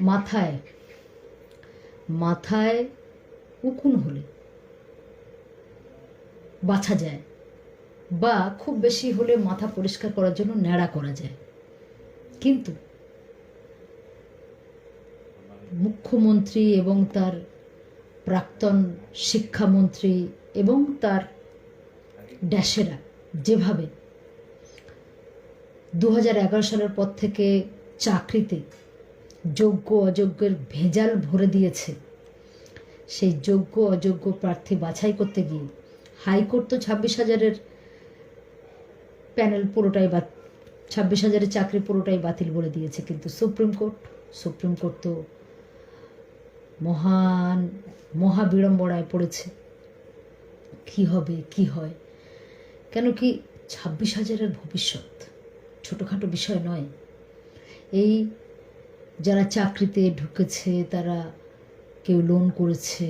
মাথায় মাথায় উকুন হলে বাছা যায় বা খুব বেশি হলে মাথা পরিষ্কার করার জন্য ন্যাড়া করা যায়। কিন্তু মুখ্যমন্ত্রী এবং তার প্রাক্তন শিক্ষামন্ত্রী এবং তার ড্যাশেরা যেভাবে দু হাজার এগারো সালের পর থেকে চাকরিতে যোগ্য অযোগ্যের ভেজাল ভরে দিয়েছে। সেই যোগ্য অযোগ্য প্রার্থী বাছাই করতে গিয়ে হাইকোর্ট তো ছাব্বিশ হাজারের প্যানেল পুরোটাই বা ছাব্বিশ হাজারের চাকরি পুরোটাই বাতিল বলে দিয়েছে। কিন্তু সুপ্রিম কোর্ট সুপ্রিম কোর্ট তো মহান, মহাবিড়ম্বনায় পড়েছে। কি হবে, কি হয়? কেন কি ছাব্বিশ হাজারের ভবিষ্যৎ ছোটোখাটো বিষয় নয়। এই যারা চাকরিতে ঢুকেছে, তারা কেউ লোন করেছে,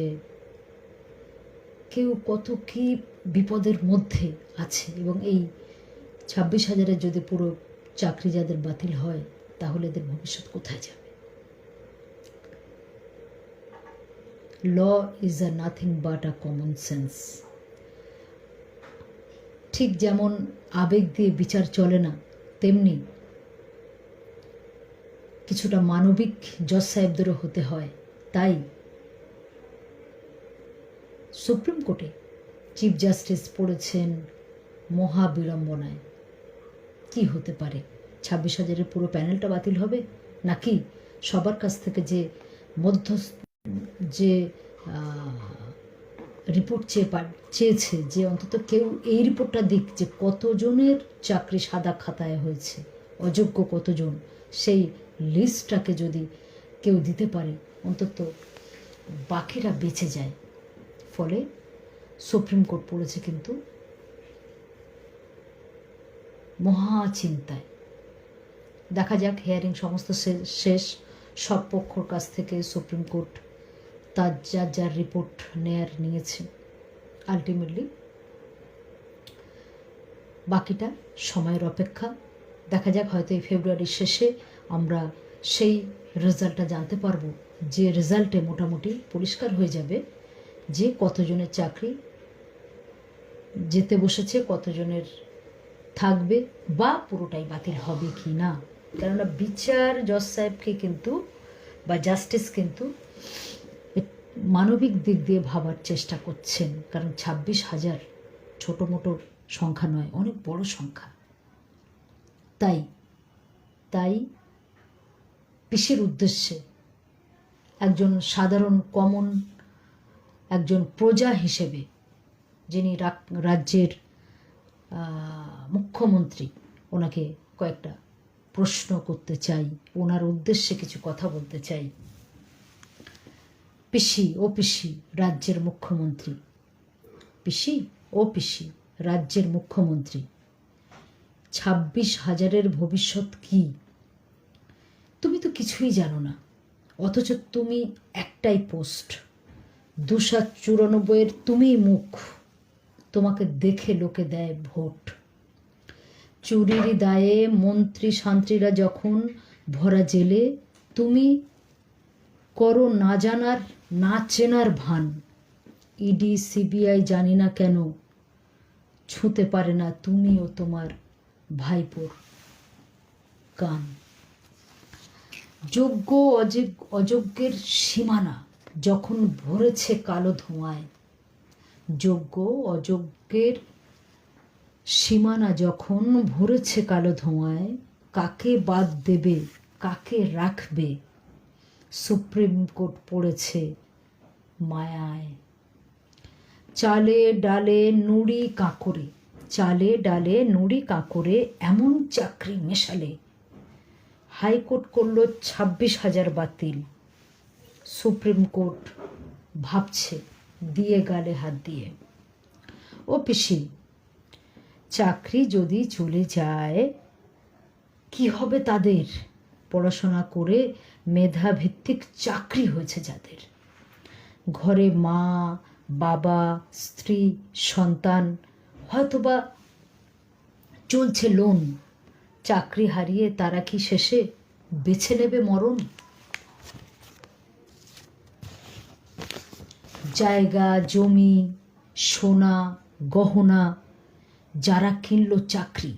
কেউ কত কি বিপদের মধ্যে আছে এবং এই ছাব্বিশ হাজারের যদি পুরো চাকরি যাদের বাতিল হয়, তাহলে এদের ভবিষ্যৎ কোথায় যাবে? Law is a nothing but a common sense ঠিক যেমন আবেগ দিয়ে বিচার চলে না, তেমনি কিছুটা মানবিক জজ সাহেবদেরও হতে হয়। তাই সুপ্রিম কোর্টে চিফ জাস্টিস পড়েছেন মহাবিড়ম্বনায়। কি হতে পারে? ছাব্বিশ হাজারের পুরো প্যানেলটা বাতিল হবে? নাকি সবার কাছ থেকে যে মধ্য যে রিপোর্ট চেয়ে চেয়েছে যে অন্তত কেউ এই রিপোর্টটা দিক যে কতজনের চাকরি সাদা খাতায় হয়েছে, অযোগ্য কতজন, সেই লিস্টটাকে যদি কেউ দিতে পারে, অন্তত বাকিরা বেঁচে যায়। ফলে সুপ্রিম কোর্ট পড়েছে কিন্তু মহা চিন্তায় দেখা যাক হিয়ারিং সমস্ত শেষ। সব পক্ষর কাছ থেকে সুপ্রিম কোর্ট তার যার যার রিপোর্ট নেয়ার নিয়েছে। আলটিমেটলি বাকিটা সময়ের অপেক্ষা। দেখা যাক, হয়তো এই ফেব্রুয়ারির শেষে আমরা সেই রেজাল্টটা জানতে পারব যে রেজাল্টে মোটামুটি পরিষ্কার হয়ে যাবে যে কতজনের চাকরি যেতে বসেছে, কতজনের থাকবে বা পুরোটাই বাতিল হবে কি না। কেননা বিচার জজ সাহেবকে কিন্তু বা জাস্টিস কিন্তু মানবিক দিক দিয়ে ভাবার চেষ্টা করছেন, কারণ ছাব্বিশ হাজার ছোটো মোটো সংখ্যা নয়, অনেক বড় সংখ্যা। তাই তাই পিসের উদ্দেশ্যে একজন সাধারণ কমন, একজন প্রজা হিসেবে যিনি রাজ্যের মুখ্যমন্ত্রী, ওনাকে কয়েকটা প্রশ্ন করতে চাই, ওনার উদ্দেশ্যে কিছু কথা বলতে চাই। পিসি ও পিসি, রাজ্যের মুখ্যমন্ত্রী। পিসি ও পিসি, রাজ্যের মুখ্যমন্ত্রী। ছাব্বিশ হাজারের ভবিষ্যৎ কি? তুমি তো কিছুই জানো না। অথচ তুমি একটাই পোস্ট। দুশো চুরানব্বইয়ের তুমিই মুখ। তোমাকে দেখে লোকে দেয় ভোট। চুরির দায়ে মন্ত্রী শান্ত্রীরা যখন ভরা জেলে, তুমি করো না জানার, না চেনার ভান। ইডি, সিবিআই জানি না কেন ছুঁতে পারে না তুমি ও তোমার ভাইপোর কান। যোগ্য অযোগ্যের সীমানা যখন ভরেছে কালো ধোঁয়ায়, যোগ্য অযোগ্যের সীমানা যখন ভরেছে কালো ধোঁয়ায়, কাকে বাদ দেবে, কাকে রাখবে? সুপ্রিম কোর্ট পড়েছে মায়ায়। চালে ডালে নুড়ি কাঁকড়ে, চালে ডালে নুড়ি কাঁকড়ে এমন চাকরি মেশালে হাইকোর্ট করল ছাব্বিশ হাজার বাতিল। সুপ্রিম কোর্ট ভাবছে, দিয়ে গালে হাত দিয়ে। ও পিসি, চাকরি যদি চলে যায়, কি হবে তাদের? পড়াশোনা করে মেধাভিত্তিক চাকরি হয়েছে যাদের। ঘরে মা, বাবা, স্ত্রী, সন্তান, হয়তোবা চলছে লোন চাকরি হারিয়ে তারা কি শেষে বেছে নেবে মরণ? জায়গা, জমি, সোনা, গহনা, যারা কিনল চাকরি,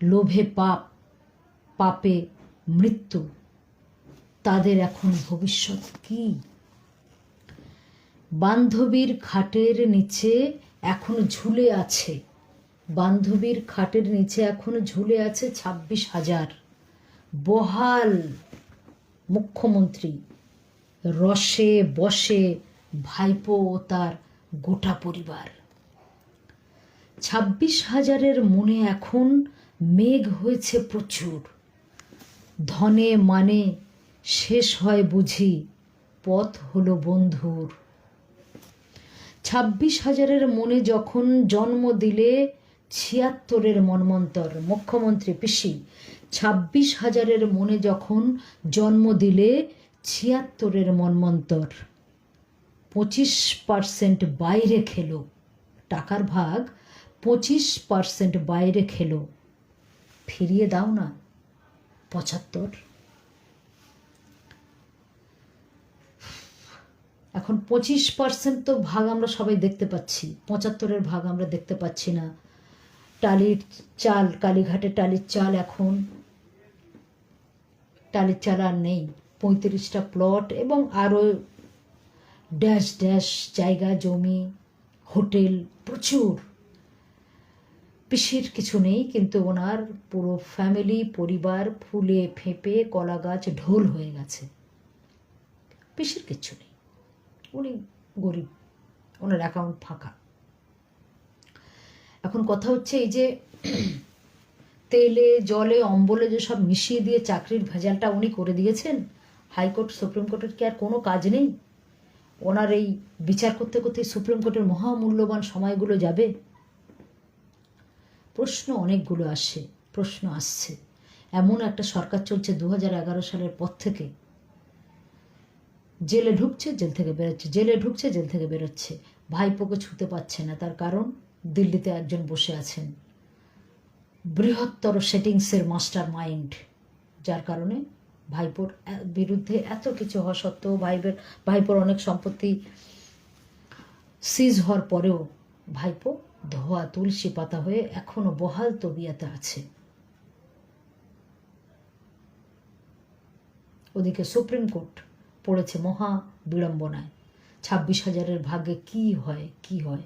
লোভে পাপ, পাপে মৃত্যু, তাদের এখন ভবিষ্যৎ কি? বান্ধবীর খাটের নিচে এখন ঝুলে আছে বান্ধবীর খাটের নিচে এখন ঝুলে আছে ছাব্বিশ হাজার। বহাল মুখ্যমন্ত্রী। রসে বসে ভাইপো ও তার গোটা পরিবার। ছাব্বিশ হাজারের মনে এখন মেঘ হয়েছে প্রচুর। ধনে মানে শেষ হয় বুঝি, পথ হলো বন্ধুর। ছাব্বিশ হাজারের মনে যখন জন্ম দিলে ছিয়াত্তরের মনমন্তর মুখ্যমন্ত্রী পিসি, ছাব্বিশ হাজারের মনে যখন জন্ম দিলে ছিয়াত্তরের মনমন্তর পঁচিশ পার্সেন্ট বাইরে খেলো। টাকার ভাগ পঁচিশ পার্সেন্ট বাইরে খেলো। ফিরিয়ে দাও না, পঁচাত্তর। এখন পঁচিশ পার্সেন্ট তো ভাগ আমরা সবাই দেখতে পাচ্ছি, পঁচাত্তরের ভাগ আমরা দেখতে পাচ্ছি না। টালির চাল কালীঘাটে টালির চাল এখন। টালির চাল আর নেই। পঁয়ত্রিশটা প্লট এবং আরও ড্যাশ ড্যাশ জায়গা, জমি, হোটেল প্রচুর। পিসির কিছু নেই, কিন্তু ওনার পুরো ফ্যামিলি পরিবার ফুলে ফেঁপে কলা গাছ ঢোল হয়ে গেছে। পিসির কিচ্ছু নেই। উনি গরিব। ওনার অ্যাকাউন্ট ফাঁকা। এখন কথা হচ্ছে এই যে তেলে, জলে, অম্বলে যে সব মিশিয়ে দিয়ে চাকরির ভেজালটা উনি করে দিয়েছেন, হাইকোর্ট, সুপ্রিম কোর্টের কি আর কোনো কাজ নেই? ওনার এই বিচার করতে করতে সুপ্রিম কোর্টের মহামূল্যবান সময়গুলো যাবে? প্রশ্ন অনেকগুলো আসে, প্রশ্ন আসছে। এমন একটা সরকার চলছে দু হাজার এগারো সালের পর থেকে। জেলে ঢুকছে, জেল থেকে বেরোচ্ছে, জেলে ঢুকছে, জেল থেকে বেরোচ্ছে। ভাইপোকে ছুতে পারছে না, তার কারণ? দিল্লিতে একজন বসে আছেন। বৃহত্তর সেটিংসের মাস্টার মাইন্ড যার কারণে ভাইপোর বিরুদ্ধে এত কিছু হওয়া সত্ত্বেও ভাইপের ভাইপোর অনেক সম্পত্তি সিজ হওয়ার পরেও ভাইপো ধোয়া তুলসী পাতা হয়ে এখনও বহাল তবিয়াতে আছে। ওদিকে সুপ্রিম কোর্ট পড়েছে মহা বিড়ম্বনায়। ছাব্বিশ হাজারের ভাগ্যে কি হয় কি হয়?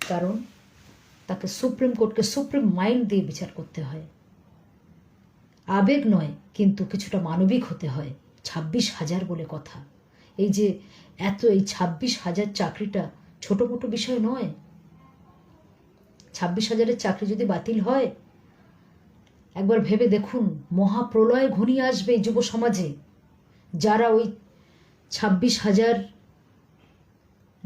কারণ তাকে সুপ্রিম কোর্টকে সুপ্রিম মাইন্ড দিয়ে বিচার করতে হয়। আবেগ নয়, কিন্তু কিছুটা মানবিক হতে হয়। ছাব্বিশ হাজার বলে কথা। এই যে এত এই ছাব্বিশ হাজার চাকরিটা ছোট মোটো বিষয় নয়। ছাব্বিশ হাজারের চাকরি যদি বাতিল হয়, একবার ভেবে দেখুন, মহাপ্রলয় ঘনিয়ে আসবে যুব সমাজে। যারা ওই ছাব্বিশ হাজার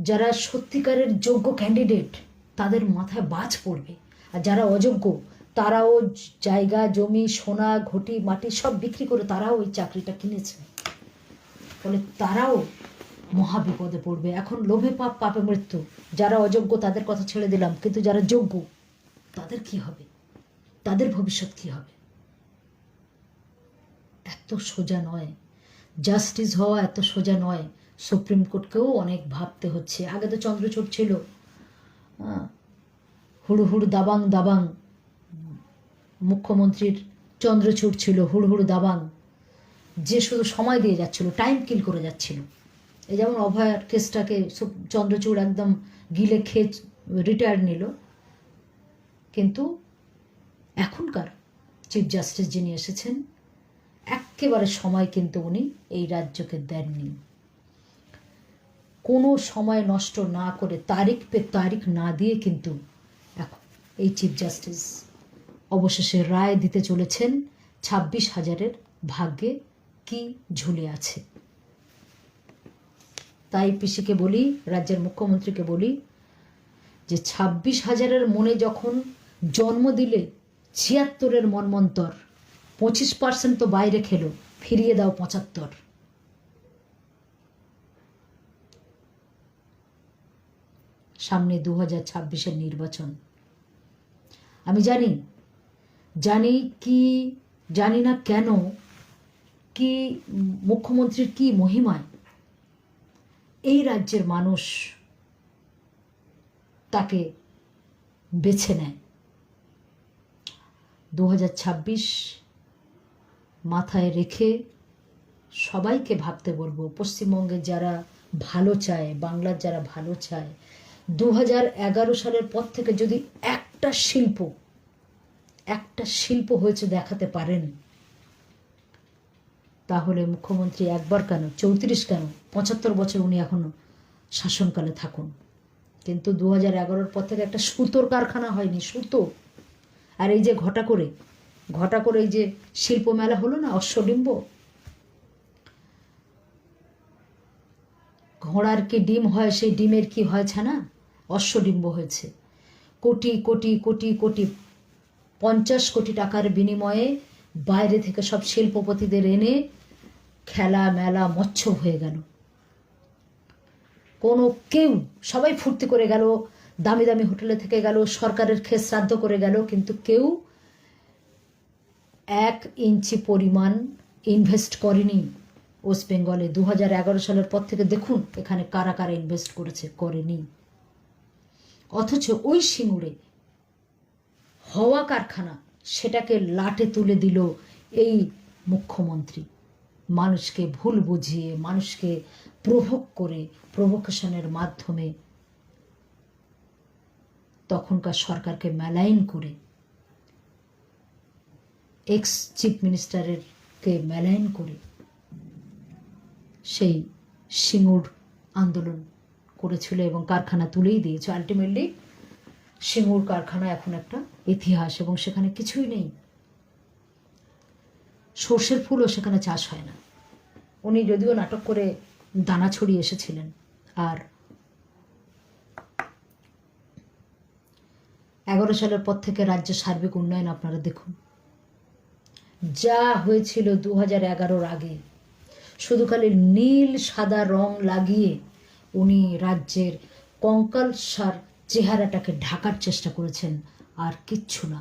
যারা সত্যিকারের যোগ্য ক্যান্ডিডেট তাদের মাথায় বাজ পড়বে। আর যারা অযোগ্য, তারাও জায়গা, জমি, সোনা, ঘটি, মাটি সব বিক্রি করে তারাও ওই চাকরিটা কিনেছে। ফলে তারাও মহা বিপদে পড়বে। এখন লোভে পাপ, পাপে মৃত্যু। যারা অযোগ্য, তাদের কথা ছেড়ে দিলাম। কিন্তু যারা যোগ্য, তাদের কি হবে? তাদের ভবিষ্যৎ কি হবে? এত সোজা নয়। জাস্টিস হওয়া এত সোজা নয়। সুপ্রিম কোর্টকেও অনেক ভাবতে হচ্ছে। আগে তো চন্দ্রচূড় ছিল। হ্যাঁ, হুড়ু হুড়ু দাবাং দাবাং। মুখ্যমন্ত্রীর চন্দ্রচূড় ছিল হুড় হুড় দাবাং। যে শুধু সময় দিয়ে যাচ্ছিল টাইম কিল করে যাচ্ছিল। এই যেমন অভয়ার কেসটাকে চন্দ্রচূড় একদম গিলে খেয়ে রিটায়ার নিল। কিন্তু এখনকার চিফ জাস্টিস যিনি এসেছেন একেবারে সময় কিন্তু উনি এই রাজ্যকে দেননি। কোনো সময় নষ্ট না করে তারিখ পে তারিখ না দিয়ে কিন্তু এখন এই চিফ জাস্টিস অবশেষে রায় দিতে চলেছেন। ছাব্বিশ হাজারের ভাগ্যে কি ঝুলে আছে? তাই পিসিকে বলি, রাজ্যের মুখ্যমন্ত্রীকে বলি যে ছাব্বিশ হাজারের মনে যখন জন্ম দিলে ছিয়াত্তরের মনমন্তর, পঁচিশ পার্সেন্ট তো বাইরে খেলো, ফিরিয়ে দাও পঁচাত্তর। সামনে দু হাজার ছাব্বিশের নির্বাচন। আমি জানি জানি কি, জানি না কেন, কি মুখ্যমন্ত্রীর কি মহিমায় এই রাজ্যের মানুষ তাকে বেছে নেয়। দু হাজার ছাব্বিশ মাথায় রেখে সবাইকে ভাবতে বলব, পশ্চিমবঙ্গের যারা ভালো চায়, বাংলার যারা ভালো চায় দু সালের পর থেকে যদি একটা শিল্প একটা শিল্প হয়েছে দেখাতে পারেন, তাহলে মুখ্যমন্ত্রী একবার কেন, চৌত্রিশ কেন, পঁচাত্তর বছর উনি এখনও শাসনকালে থাকুন। কিন্তু দু হাজার এগারোর পর থেকে একটা সুতোর কারখানা হয়নি, সুতো। আর এই যে ঘটা করে ঘটা করে এই যে শিল্প মেলা হলো না অশ্বডিম্ব ঘোড়ার কি ডিম হয়, সেই ডিমের কি হয়েছে না অশ্বডিম্ব হয়েছে। কোটি কোটি কোটি কোটি, পঞ্চাশ কোটি টাকার বিনিময়ে বাইরে থেকে সব শিল্পপতিদের এনে খেলা, মেলা, মৎস্য হয়ে গেল। কোনো কেউ সবাই ফুর্তি করে গেল, দামি দামি হোটেলে থেকে গেল, সরকারের খেস শ্রাদ্ধ করে গেল, কিন্তু কেউ এক ইঞ্চি পরিমাণ ইনভেস্ট করেনি। ওয়েস্ট বেঙ্গলে দু হাজার এগারো সালের পর থেকে দেখুন এখানে কারা কারা ইনভেস্ট করেছে, করেনি। অথচ ওই সিঙ্গুরে হওয়া কারখানা সেটাকে লাটে তুলে দিল এই মুখ্যমন্ত্রী। মানুষকে ভুল বুঝিয়ে, মানুষকে প্রভোগ করে, প্রভোকেশনের মাধ্যমে তখনকার সরকারকে মেলাইন করে, এক্স চিফ মিনিস্টারেরকে মেলাইন করে সেই সিঙ্গুর আন্দোলন করেছিল এবং কারখানা তুলেই দিয়েছে। আলটিমেটলি সিঙ্গুর কারখানা এখন একটা ইতিহাস এবং সেখানে কিছুই নেই। সর্ষের ফুলও সেখানে চাষ হয় না। উনি যদিও নাটক করে দানা ছড়িয়ে এসেছিলেন। আর এগারো সালের পর থেকে রাজ্যের সার্বিক উন্নয়ন আপনারা দেখুন। যা হয়েছিল দু হাজার এগারোর আগে, শুধু খালি নীল, সাদা রং লাগিয়ে উনি রাজ্যের কঙ্কাল সার চেহারাটাকে ঢাকার চেষ্টা করেছেন, আর কিচ্ছু না।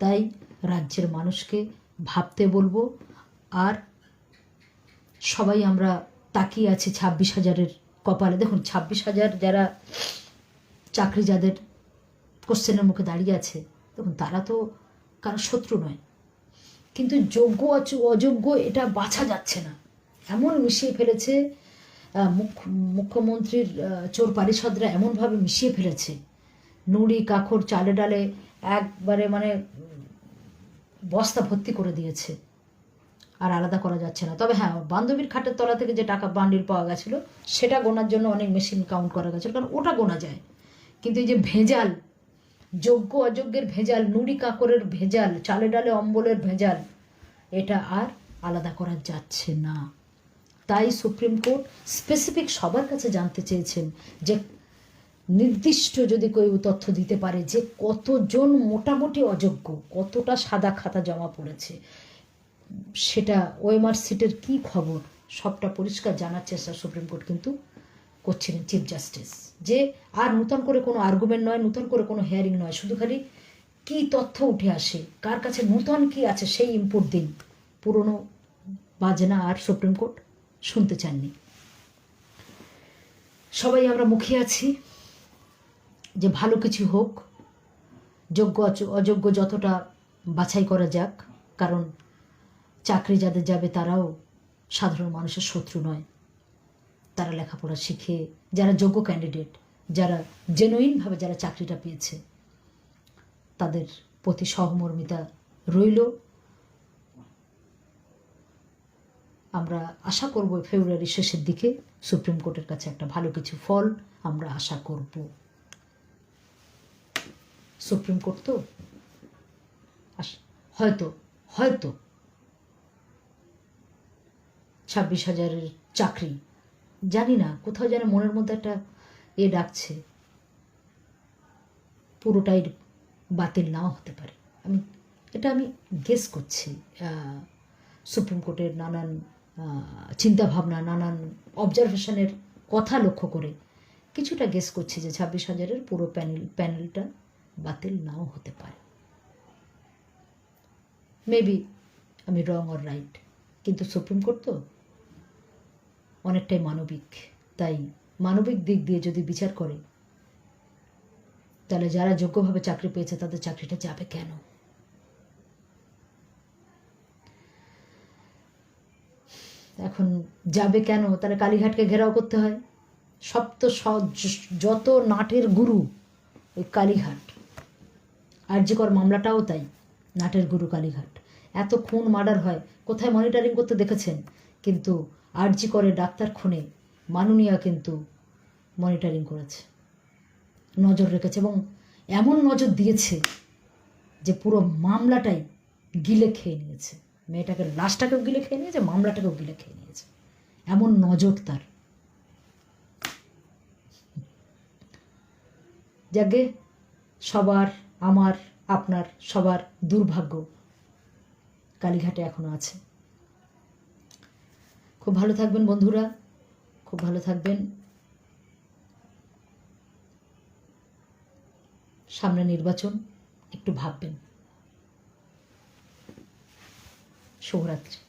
তাই রাজ্যের মানুষকে ভাবতে বলব, আর সবাই আমরা তাকিয়ে আছি ছাব্বিশ হাজারের কপালে। দেখুন, ছাব্বিশ হাজার যারা চাকরি যাদের কোশ্চেনের মুখে দাঁড়িয়ে আছে, দেখুন, তারা তো কারও শত্রু নয়। কিন্তু যোগ্য অযোগ্য এটা বাছা যাচ্ছে না। এমন মিশিয়ে ফেলেছে মুখ্য- মুখ্যমন্ত্রীর চোর পারিষদরা এমনভাবে মিশিয়ে ফেলেছে। নুড়ি কাখর চালে ডালে একবারে মানে বস্তা ভর্তি করে দিয়েছে। আর আলাদা করা যাচ্ছে না। তবে হ্যাঁ বান্ধবীর খাটের তলা থেকে যে টাকা বান্ডিল পাওয়া গেছিল, সেটা গোনার জন্য অনেক মেশিন কাউন্ট করা গেছিল, কারণ ওটা গোনা যায়। কিন্তু এই যে ভেজাল যোগ্য অযোগ্যের ভেজাল, নুড়ি কাকরের ভেজাল, চালে ডালে অম্বলের ভেজাল, এটা আর আলাদা করা যাচ্ছে না। তাই সুপ্রিম কোর্ট স্পেসিফিক সবার কাছে জানতে চেয়েছেন যে নির্দিষ্ট যদি কেউ তথ্য দিতে পারে যে কতজন মোটামুটি অযোগ্য, কতটা সাদা খাতা জমা পড়েছে, সেটা ওএমআর সিটের কি খবর, সবটা পরিষ্কার জানার চেষ্টা সুপ্রিম কোর্ট কিন্তু করছিলেন চিফ জাস্টিস যে আর নূতন করে কোনো আর্গুমেন্ট নয়, নূতন করে কোনো হেয়ারিং নয়, শুধু খালি কি তথ্য উঠে আসে, কার কাছে নূতন কি আছে সেই ইনপুট দিন। পুরনো বাজনা আর সুপ্রিম কোর্ট শুনতে চাননি। সবাই আমরা মুখে আছি যে ভালো কিছু হোক, যোগ্য অযোগ্য যতটা বাছাই করা যাক, কারণ চাকরি যাদের যাবে তারাও সাধারণ মানুষের শত্রু নয়। তারা লেখাপড়া শিখে, যারা যোগ্য ক্যান্ডিডেট যারা জেনুইনভাবে যারা চাকরিটা পেয়েছে, তাদের প্রতি সহমর্মিতা রইল। আমরা আশা করব ফেব্রুয়ারি শেষের দিকে সুপ্রিম কোর্টের কাছে একটা ভালো কিছু ফল আমরা আশা করব। সুপ্রিম কোর্ট তো? হয়তো হয়তো। ছাব্বিশ হাজারের চাকরি জানি না কোথাও যেন মনের মধ্যে একটা এ ডাকছে। পুরোটাই বাতিল নাও হতে পারে। আমি, এটা আমি গেস করছি। সুপ্রিম কোর্টের নানান চিন্তা ভাবনা নানান অবজারভেশনের কথা লক্ষ্য করে কিছুটা গেস করছি যে ছাব্বিশ হাজারের পুরো প্যানেল প্যানেলটা বাতিল নাও হতে পারে। মেবি আমি রং অর রাইট কিন্তু সুপ্রিম কোর্ট তো অনেকটাই মানবিক। তাই মানবিক দিক দিয়ে যদি বিচার করে, তাহলে যারা যোগ্যভাবে চাকরি পেয়েছে, তাদের চাকরিটা যাবে কেন? এখন যাবে কেন? তাহলে কালীঘাটকে ঘেরাও করতে হয়। সব তো স- যত নাটের গুরু ওই কালীঘাট। আর্যকর মামলাটাও তাই, নাটের গুরু কালীঘাট। এত খুন মার্ডার হয়, কোথায় মনিটরিং করতে দেখেছেন? কিন্তু আরজি করে ডাক্তার খুনে। মাননীয়া কিন্তু মনিটরিং করেছে। নজর রেখেছে এবং এমন নজর দিয়েছে যে পুরো মামলাটাই গিলে খেয়ে নিয়েছে। মেয়েটাকে লাশটাকেও গিলে খেয়ে নিয়েছে, মামলাটাকেও গিলে খেয়ে নিয়েছে। এমন নজর তার। যাকে সবার, আমার, আপনার, সবার দুর্ভাগ্য কালীঘাটে এখনও আছে। খুব ভালো থাকবেন বন্ধুরা। খুব ভালো থাকবেন। সামনে নির্বাচন একটু ভাববেন। শুভরাত্রি।